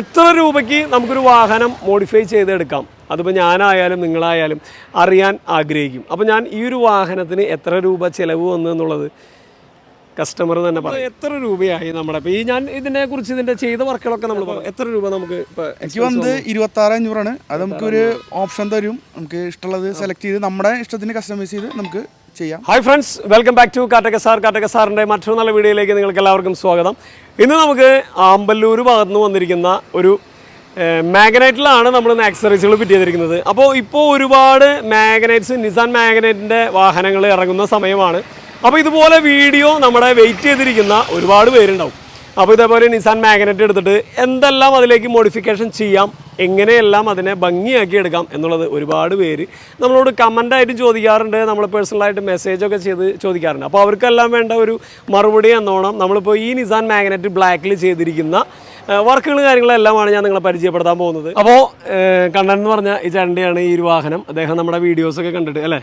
എത്ര രൂപയ്ക്ക് നമുക്കൊരു വാഹനം മോഡിഫൈ ചെയ്തെടുക്കാം? അതിപ്പോൾ ഞാനായാലും നിങ്ങളായാലും അറിയാൻ ആഗ്രഹിക്കും. അപ്പോൾ ഞാൻ ഈ ഒരു വാഹനത്തിന് എത്ര രൂപ ചിലവ് വന്നു എന്നുള്ളത് കസ്റ്റമർ തന്നെ പറയും. എത്ര രൂപയായി നമ്മുടെ ഇപ്പോൾ ഈ ഞാൻ ഇതിനെ കുറിച്ച് ഇതിന്റെ ചെയ്ത വർക്കുകളൊക്കെ നമ്മൾ പറഞ്ഞു എത്ര രൂപ നമുക്ക് ഇപ്പോൾ എനിക്ക് വന്നത് ഇരുപത്തി ആറ് അഞ്ഞൂറാണ് അത് നമുക്കൊരു ഓപ്ഷൻ തരും. നമുക്ക് ഇഷ്ടമുള്ളത് സെലക്ട് ചെയ്ത് നമ്മുടെ ഇഷ്ടത്തിന് കസ്റ്റമൈസ് ചെയ്ത് നമുക്ക് ചെയ്യാം. Hi friends welcome back to Kattaka sir Kattaka സാറിന്റെ മറ്റൊരു നല്ല വീഡിയോയിലേക്ക് നിങ്ങൾക്ക് എല്ലാവർക്കും സ്വാഗതം. ഇന്ന് നമുക്ക് ആമ്പല്ലൂർ ഭാഗത്ത് നിന്ന് വന്നിരിക്കുന്ന ഒരു മാഗ്നൈറ്റിലാണ് നമ്മൾ ആക്സറീസുകൾ ഫിറ്റ് ചെയ്തിരിക്കുന്നത്. അപ്പോൾ ഇപ്പോൾ ഒരുപാട് മാഗ്നൈറ്റ്സ് നിസാൻ മാഗ്നൈറ്റിന്റെ വാഹനങ്ങൾ ഇറങ്ങുന്ന സമയമാണ്. അപ്പോൾ ഇതുപോലെ വീഡിയോ നമ്മുടെ വെയിറ്റ് ചെയ്തിരിക്കുന്ന ഒരുപാട് പേരുണ്ടാവും. അപ്പോൾ ഇതേപോലെ നിസാൻ മാഗ്നറ്റ് എടുത്തിട്ട് എന്തെല്ലാം അതിലേക്ക് മോഡിഫിക്കേഷൻ ചെയ്യാം എങ്ങനെയെല്ലാം അതിനെ ഭംഗിയാക്കി എടുക്കാം എന്നുള്ളത് ഒരുപാട് പേര് നമ്മളോട് കമന്റായിട്ട് ചോദിക്കാറുണ്ട് നമ്മൾ പേഴ്സണലായിട്ട് മെസ്സേജൊക്കെ ചെയ്ത് ചോദിക്കാറുണ്ട്. അപ്പോൾ അവർക്കെല്ലാം വേണ്ട ഒരു മറുപടി എന്നോണം നമ്മളിപ്പോൾ ഈ നിസാൻ മാഗ്നറ്റ് ബ്ലാക്കിൽ ചെയ്തിരിക്കുന്ന വർക്കുകൾ കാര്യങ്ങളെല്ലാമാണ് ഞാൻ നിങ്ങളെ പരിചയപ്പെടുത്താൻ പോകുന്നത്. അപ്പോൾ കണ്ണൻ എന്ന് പറഞ്ഞ ഈ ചണ്ടിയാണ് ഈ ഒരു വാഹനം അദ്ദേഹം നമ്മുടെ വീഡിയോസൊക്കെ കണ്ടിട്ട് അല്ലേ?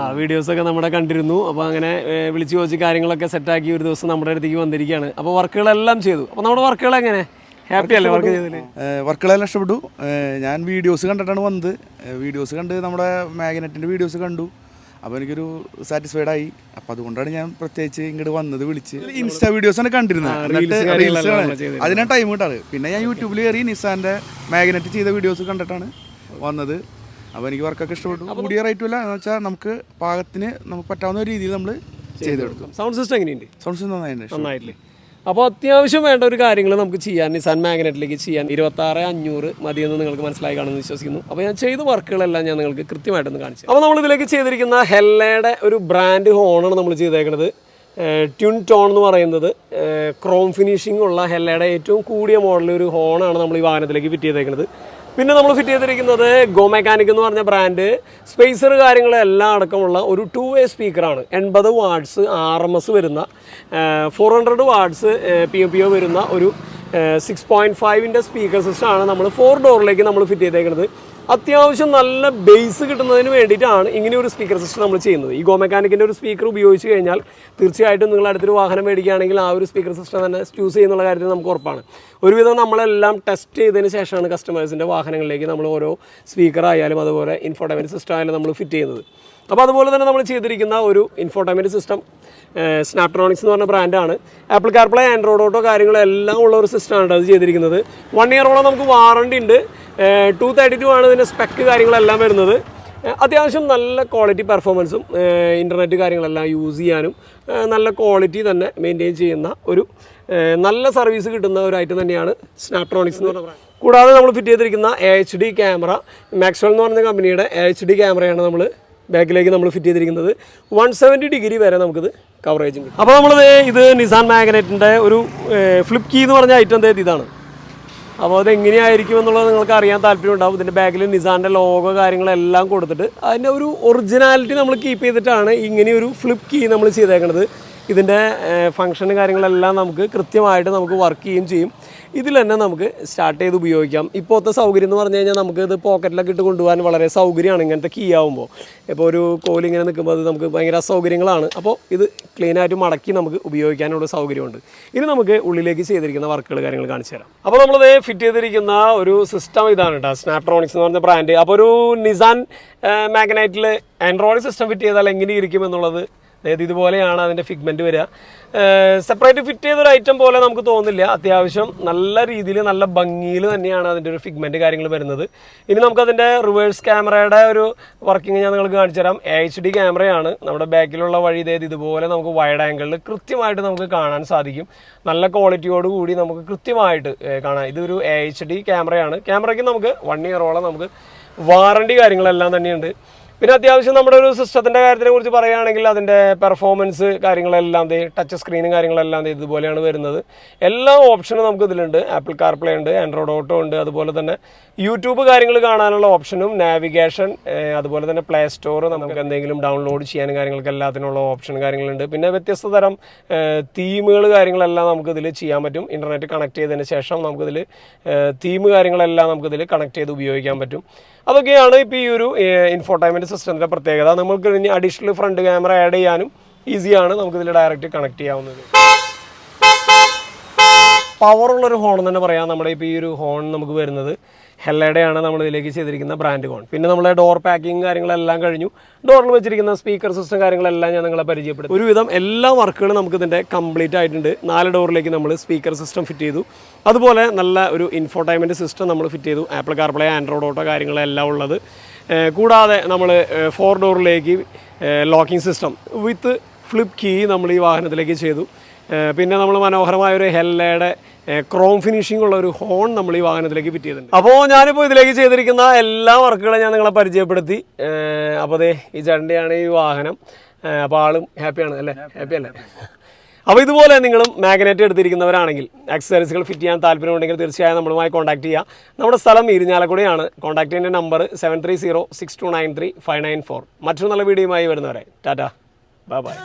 ആ വീഡിയോസൊക്കെ നമ്മുടെ കണ്ടിരുന്നു. അപ്പോൾ അങ്ങനെ വിളിച്ചു വിളിച്ച് ചോദിച്ച് കാര്യങ്ങളൊക്കെ സെറ്റാക്കി ഒരു ദിവസം നമ്മുടെ അടുത്തേക്ക് വന്നിരിക്കുകയാണ്. അപ്പോൾ വർക്കുകളെല്ലാം ചെയ്തു. അപ്പോൾ നമ്മുടെ വർക്കുകൾ എങ്ങനെ ഹാപ്പി അല്ലേ വർക്ക് ചെയ്തതിൽ വർക്കുകളെല്ലാം ഇഷ്ടപ്പെട്ടു. ഞാൻ വീഡിയോസ് കണ്ടിട്ടാണ് വന്നത്. വീഡിയോസ് കണ്ട് നമ്മുടെ മാഗ്നറ്റിന്റെ വീഡിയോസ് കണ്ടു. അപ്പോൾ എനിക്കൊരു സാറ്റിസ്ഫൈഡ് ആയി. അപ്പോൾ അതുകൊണ്ടാണ് ഞാൻ പ്രത്യേകിച്ച് ഇങ്ങോട്ട് വന്നത് വിളിച്ച്. ഇൻസ്റ്റാ വീഡിയോസ് ആണ് കണ്ടിരുന്നത്. അതിനാ ടൈം കിട്ടാറ്. പിന്നെ ഞാൻ യൂട്യൂബിൽ കയറി നിസാന്റെ മാഗ്നറ്റ് ചെയ്ത വീഡിയോസ് കണ്ടിട്ടാണ് വന്നത്. അപ്പോൾ എനിക്ക് വർക്കൊക്കെ ഇഷ്ടപ്പെട്ടു. കൂടിയ റേറ്റും ഇല്ല എന്ന് വെച്ചാൽ നമുക്ക് പാകത്തിന് നമുക്ക് പറ്റാവുന്ന രീതിയിൽ നമ്മൾ ചെയ്തെടുക്കും. സൗണ്ട് സിസ്റ്റം എങ്ങനെയുണ്ട്? സൗണ്ട് സിസ്റ്റം നന്നായിട്ടുണ്ട്. നന്നായിട്ടില്ലേ? അപ്പോൾ അത്യാവശ്യം വേണ്ട ഒരു കാര്യങ്ങൾ നമുക്ക് ചെയ്യാൻ നിസാൻ മാഗ്നറ്റിലേക്ക് ചെയ്യാൻ ഇരുപത്താറ് അഞ്ഞൂറ് മതിയെന്ന് നിങ്ങൾക്ക് മനസ്സിലായി കാണുമെന്ന് വിശ്വസിക്കുന്നു. അപ്പോൾ ഞാൻ ചെയ്ത വർക്കുകളെല്ലാം ഞാൻ നിങ്ങൾക്ക് കൃത്യമായിട്ടൊന്ന് കാണിച്ചു അപ്പോൾ നമ്മൾ ഇതിലേക്ക് ചെയ്തിരിക്കുന്ന ഹെല്ലയുടെ ഒരു ബ്രാൻഡ് ഹോണാണ് നമ്മൾ ചെയ്തേക്കുന്നത് ട്യൂൺ ടോൺ എന്ന് പറയുന്നത് ക്രോം ഫിനിഷിംഗ് ഉള്ള ഹെല്ലയുടെ ഏറ്റവും കൂടിയ മോഡൽ ഒരു ഹോണാണ് നമ്മൾ ഈ വാഹനത്തിലേക്ക് ഫിറ്റ് ചെയ്തേക്കുന്നത് പിന്നെ നമ്മൾ ഫിറ്റ് ചെയ്തിരിക്കുന്നത് ഗോ മെക്കാനിക് എന്ന് പറഞ്ഞ ബ്രാൻഡ് സ്പേസർ കാര്യങ്ങളെല്ലാം അടക്കമുള്ള ഒരു ടു വേ സ്പീക്കറാണ് എൺപത് വാട്ട്സ് ആർ എം എസ് വരുന്ന four hundred watts P M P O വരുന്ന ഒരു സിക്സ് പോയിന്റ് ഫൈവിന്റെ സ്പീക്കർ സിസ്റ്റമാണ് നമ്മൾ ഫോർ ഡോറിലേക്ക് നമ്മൾ ഫിറ്റ് ചെയ്തേക്കുന്നത്. അത്യാവശ്യം നല്ല ബേസ് കിട്ടുന്നതിന് വേണ്ടിയിട്ടാണ് ഇങ്ങനെ ഒരു സ്പീക്കർ സിസ്റ്റം നമ്മൾ ചെയ്യുന്നത്. ഈ ഗോ മെക്കാനിക്കിന്റെ ഒരു സ്പീക്കർ ഉപയോഗിച്ച് കഴിഞ്ഞാൽ തീർച്ചയായിട്ടും നിങ്ങൾ അടുത്തൊരു വാഹനം മേടിക്കുകയാണെങ്കിൽ ആ ഒരു സ്പീക്കർ സിസ്റ്റം തന്നെ ചൂസ് ചെയ്യുന്നുള്ള കാര്യത്തിൽ നമുക്ക് ഉറപ്പാണ്. ഒരുവിധം നമ്മളെല്ലാം ടെസ്റ്റ് ചെയ്തതിന് ശേഷമാണ് കസ്റ്റമേഴ്സിന്റെ വാഹനങ്ങളിലേക്ക് നമ്മൾ ഓരോ സ്പീക്കർ ആയാലും അതുപോലെ ഇൻഫോർട്ടൈൻമെന്റ് സിസ്റ്റം ആയാലും നമ്മൾ ഫിറ്റ് ചെയ്യുന്നത്. അപ്പോൾ അതുപോലെ തന്നെ നമ്മൾ ചെയ്തിരിക്കുന്ന ഒരു ഇൻഫോർട്ടൈൻമെന്റ് സിസ്റ്റം സ്നാപ്ട്രോണിക്സ് എന്ന് പറഞ്ഞ ബ്രാൻഡാണ്. ആപ്പിൾ കാർപ്ലേ ആൻഡ്രോയിഡ് ഓട്ടോ കാര്യങ്ങളെല്ലാം ഉള്ള ഒരു സിസ്റ്റമാണ് അത് ചെയ്തിരിക്കുന്നത്. വൺ ഇയറോളം നമുക്ക് വാറണ്ടി ഉണ്ട്. ടു തേർട്ടി ടു ആണ് ഇതിന്റെ സ്പെക്ക് കാര്യങ്ങളെല്ലാം വരുന്നത്. അത്യാവശ്യം നല്ല ക്വാളിറ്റി പെർഫോമൻസും ഇന്റർനെറ്റ് കാര്യങ്ങളെല്ലാം യൂസ് ചെയ്യാനും നല്ല ക്വാളിറ്റി തന്നെ മെയിന്റെയിൻ ചെയ്യുന്ന ഒരു നല്ല സർവീസ് കിട്ടുന്ന ഒരു ഐറ്റം തന്നെയാണ് സ്നാപ്ട്രോണിക്സ് എന്ന് പറഞ്ഞ കൂടാതെ നമ്മൾ ഫിറ്റ് ചെയ്തിരിക്കുന്ന എച്ച് ഡി ക്യാമറ മാക്സ്വൽ എന്ന് പറഞ്ഞ കമ്പനിയുടെ എച്ച് ഡി ക്യാമറയാണ് നമ്മൾ ബാക്കിലേക്ക് നമ്മൾ ഫിറ്റ് ചെയ്തിരിക്കുന്നത് വൺ സെവന്റി ഡിഗ്രി വരെ നമുക്കിത് കവറേജ് കിട്ടും അപ്പോൾ നമ്മൾ ഇത് നിസാൻ മാഗ്നറ്റിന്റെ ഒരു ഫ്ലിപ്പ് കീ എന്ന് പറഞ്ഞ ഐറ്റം തേത് ഇതാണ്. അപ്പോൾ അത് എങ്ങനെയായിരിക്കും എന്നുള്ളത് നിങ്ങൾക്ക് അറിയാൻ താല്പര്യം ഉണ്ടാവും. ഇതിന്റെ ബാക്കിൽ നിസാന്റെ ലോഗോ കാര്യങ്ങളെല്ലാം കൊടുത്തിട്ട് അതിന്റെ ഒരു ഒറിജിനാലിറ്റി നമ്മൾ കീപ്പ് ചെയ്തിട്ടാണ് ഇങ്ങനെയൊരു ഫ്ലിപ്പ് കീ നമ്മൾ ചെയ്തേക്കുന്നത് ഇതിന്റെ ഫങ്ഷനും കാര്യങ്ങളെല്ലാം നമുക്ക് കൃത്യമായിട്ട് നമുക്ക് വർക്ക് ചെയ്യുകയും ചെയ്യും. ഇതിൽ തന്നെ നമുക്ക് സ്റ്റാർട്ട് ചെയ്ത് ഉപയോഗിക്കാം. ഇപ്പോഴത്തെ സൗകര്യം എന്ന് പറഞ്ഞു കഴിഞ്ഞാൽ നമുക്ക് ഇത് പോക്കറ്റിലൊക്കെ ഇട്ട് കൊണ്ടുപോകാൻ വളരെ സൗകര്യമാണ് ഇങ്ങനത്തെ കീ ആകുമ്പോൾ ഇപ്പോൾ ഒരു കോലി ഇങ്ങനെ നിൽക്കുമ്പോൾ അത് നമുക്ക് ഭയങ്കര അസൗകര്യങ്ങളാണ് അപ്പോൾ ഇത് ക്ലീനായിട്ട് മടക്കി നമുക്ക് ഉപയോഗിക്കാനുള്ള സൗകര്യമുണ്ട്. ഇനി നമുക്ക് ഉള്ളിലേക്ക് ചെയ്തിരിക്കുന്ന വർക്കുകൾ കാര്യങ്ങൾ കാണിച്ചു തരാം. അപ്പോൾ നമ്മളത് ഫിറ്റ് ചെയ്തിരിക്കുന്ന ഒരു സിസ്റ്റം ഇതാണ് കേട്ടോ സ്നാപ്ട്രോണിക്സ് എന്ന് പറഞ്ഞ ബ്രാൻഡ് അപ്പോൾ ഒരു നിസാൻ മാഗ്നൈറ്റിൽ ആൻഡ്രോയിഡ് സിസ്റ്റം ഫിറ്റ് ചെയ്താൽ എങ്ങനെ ഇരിക്കും എന്നുള്ളത് അതായത് ഇതുപോലെയാണ് അതിന്റെ ഫിഗ്മെന്റ് വരിക. സെപ്പറേറ്റ് ഫിറ്റ് ചെയ്തൊരു ഐറ്റം പോലെ നമുക്ക് തോന്നില്ല അത്യാവശ്യം നല്ല രീതിയിൽ നല്ല ഭംഗിയിൽ തന്നെയാണ് അതിന്റെ ഒരു ഫിഗ്മെന്റ് കാര്യങ്ങൾ വരുന്നത്. ഇനി നമുക്കതിന്റെ റിവേഴ്സ് ക്യാമറയുടെ ഒരു വർക്കിംഗ് ഞാൻ നിങ്ങൾക്ക് കാണിച്ചു തരാം. എച്ച് ഡി ക്യാമറയാണ് നമ്മുടെ ബാക്കിലുള്ള വഴി ഇതേത് ഇതുപോലെ നമുക്ക് വൈഡ് ആംഗിളിൽ കൃത്യമായിട്ട് നമുക്ക് കാണാൻ സാധിക്കും. നല്ല ക്വാളിറ്റിയോട് കൂടി നമുക്ക് കൃത്യമായിട്ട് കാണാം. ഇതൊരു എച്ച് ഡി ക്യാമറയാണ് ക്യാമറയ്ക്ക് നമുക്ക് വൺ ഇയറോളം നമുക്ക് വാറണ്ടി കാര്യങ്ങളെല്ലാം തന്നെയുണ്ട്. പിന്നെ അത്യാവശ്യം നമ്മുടെ ഒരു സിസ്റ്റത്തിന്റെ കാര്യത്തിനെ കുറിച്ച് പറയുകയാണെങ്കിൽ അതിന്റെ പെർഫോമൻസ് കാര്യങ്ങളെല്ലാം ടച്ച് സ്ക്രീനും കാര്യങ്ങളെല്ലാം ഇതുപോലെയാണ് വരുന്നത്. എല്ലാ ഓപ്ഷനും നമുക്ക് ഇതിലുണ്ട് ആപ്പിൾ കാർപ്ലേ ഉണ്ട് ആൻഡ്രോയിഡ് ഓട്ടോ ഉണ്ട് അതുപോലെ തന്നെ യൂട്യൂബ് കാര്യങ്ങൾ കാണാനുള്ള ഓപ്ഷനും നാവിഗേഷൻ അതുപോലെ തന്നെ പ്ലേ സ്റ്റോർ നമുക്ക് എന്തെങ്കിലും ഡൗൺലോഡ് ചെയ്യാനും കാര്യങ്ങൾക്ക് എല്ലാത്തിനുള്ള ഓപ്ഷൻ കാര്യങ്ങളുണ്ട്. പിന്നെ വ്യത്യസ്ത തരം തീമുകൾ കാര്യങ്ങളെല്ലാം നമുക്ക് ഇതിൽ ചെയ്യാൻ പറ്റും. ഇന്റർനെറ്റ് കണക്ട് ചെയ്തതിന് ശേഷം നമുക്കിതിൽ തീം കാര്യങ്ങളെല്ലാം നമുക്കിതിൽ കണക്ട് ചെയ്ത് ഉപയോഗിക്കാൻ പറ്റും. അതൊക്കെയാണ് ഇപ്പോൾ ഈ ഒരു ഇൻഫോർട്ടൈൻമെന്റ് സിസ്റ്റത്തിന്റെ പ്രത്യേകത. നമുക്ക് ഇനി അഡീഷണൽ ഫ്രണ്ട് ക്യാമറ ആഡ് ചെയ്യാനും ഈസിയാണ് നമുക്കിതിൽ ഡയറക്റ്റ് കണക്ട് ചെയ്യാവുന്നത്. പവറുള്ള ഒരു ഹോൺ തന്നെ പറയാം. നമ്മുടെ ഇപ്പോൾ ഈ ഒരു ഹോൺ നമുക്ക് വരുന്നത് ഹെല്ലയുടെയാണ് നമ്മൾ ഇതിലേക്ക് ചെയ്തിരിക്കുന്ന ബ്രാൻഡ് ഹോൺ പിന്നെ നമ്മളെ ഡോർ പാക്കിങ് കാര്യങ്ങളെല്ലാം കഴിഞ്ഞു. ഡോറിൽ വെച്ചിരിക്കുന്ന സ്പീക്കർ സിസ്റ്റം കാര്യങ്ങളെല്ലാം ഞാൻ നിങ്ങളെ പരിചയപ്പെടുത്തും. ഒരുവിധം എല്ലാ വർക്കുകളും നമുക്ക് ഇതിന്റെ കംപ്ലീറ്റ് ആയിട്ടുണ്ട്. നാല് ഡോറിലേക്ക് നമ്മൾ സ്പീക്കർ സിസ്റ്റം ഫിറ്റ് ചെയ്തു. അതുപോലെ നല്ല ഒരു ഇൻഫോർടൈൻമെന്റ് സിസ്റ്റം നമ്മൾ ഫിറ്റ് ചെയ്തു. ആപ്പിൾ കാർപ്ലേ ആൻഡ്രോയിഡ് ഓട്ടോ കാര്യങ്ങളെല്ലാം ഉള്ളത്. കൂടാതെ നമ്മൾ four ഡോറിലേക്ക് locking system with flip key നമ്മൾ ഈ വാഹനത്തിലേക്ക് ചെയ്തു. പിന്നെ നമ്മൾ മനോഹരമായ ഒരു ഹെല്ലയുടെ ക്രോം ഫിനിഷിംഗ് ഉള്ള ഒരു ഹോൺ നമ്മൾ ഈ വാഹനത്തിലേക്ക് ഫിറ്റ് ചെയ്തിട്ടുണ്ട്. അപ്പോൾ ഞാനിപ്പോൾ ഇതിലേക്ക് ചെയ്തിരിക്കുന്ന എല്ലാ വർക്കുകളും ഞാൻ നിങ്ങളെ പരിചയപ്പെടുത്തി. അപ്പോൾ അതെ ഈ ചണ്ടിയാണ് ഈ വാഹനം. അപ്പോൾ ആളും ഹാപ്പിയാണ് അല്ലേ? ഹാപ്പി അല്ലേ? അപ്പോൾ ഇതുപോലെ നിങ്ങളും മാഗ്നറ്റ് എടുത്തിരിക്കുന്നവരാണെങ്കിൽ അക്സസറീസുകൾ ഫിറ്റ് ചെയ്യാൻ താല്പര്യമുണ്ടെങ്കിൽ തീർച്ചയായും നമ്മളുമായി കോൺടാക്ട് ചെയ്യുക നമ്മുടെ സ്ഥലം ഇരിഞ്ഞാലക്കുടിയാണ്. കോൺടാക്ട് ചെയ്യുന്ന number seven three zero six two nine three five nine four മറ്റൊരു നല്ല വീഡിയോയുമായി വരുന്നവരെ. ടാറ്റ. Bye bye